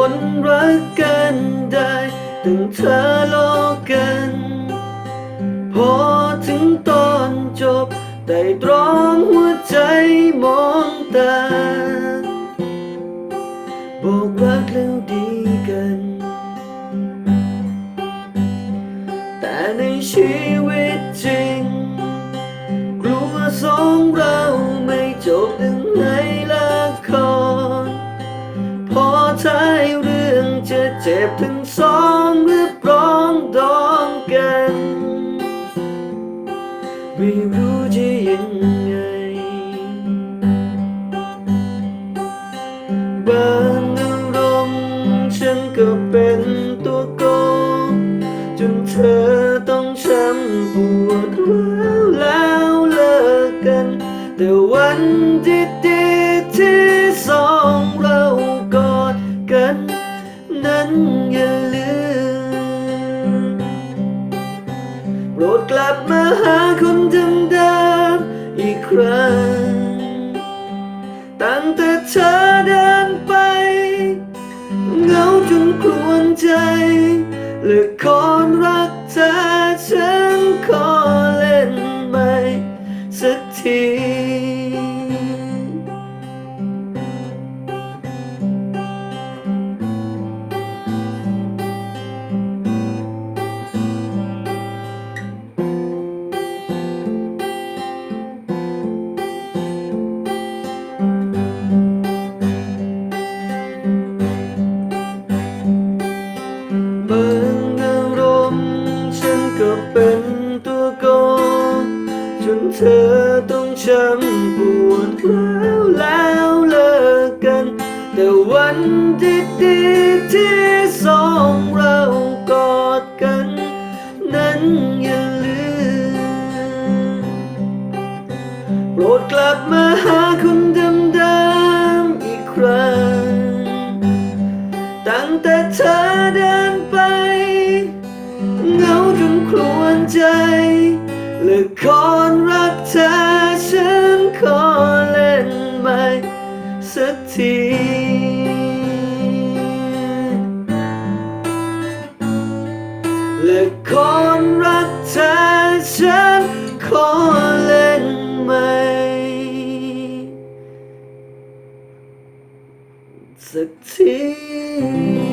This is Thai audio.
คนรักกันได้ตั้งเธอโลกกัน พอถึงตอนจบแต่ตรองหัวใจมองตาบอกรักแล้วดีกัน แต่ในชีวิตจริง กลัวสองเรา จะเจ็บทั้งสองหรือปรองดองกัน ไม่รู้จะยังไงบางอารมณ์ฉันก็เป็นตัวโกงจนเธอต้องช้ำปวดร้าวแล้วเลิกกัน แต่วันที่ นั้นอย่าลืมโปรดกลับมาหาคนเดิมๆอีกครั้ง ตั้งแต่เธอเดินไปเหงาจนครวญใจเหลือคนรักเธอฉันขอเล่นใหม่สักที เป็นตัวโกงจนเธอต้องช้ำปวดร้วแล้วเลิกกัน แต่วันที่ดีที่สองเรากอดกัน นั้นอย่าลืมโปรดกลับมาหาคนเดิมๆอีกครั้ง ตั้งแต่เธอเดินไป เงาจนครวญ ใจเลือคนรักเธอฉันขอเล่นใหม่สักทีเลือคนรักเธอฉันขอเล่นใหม่สักที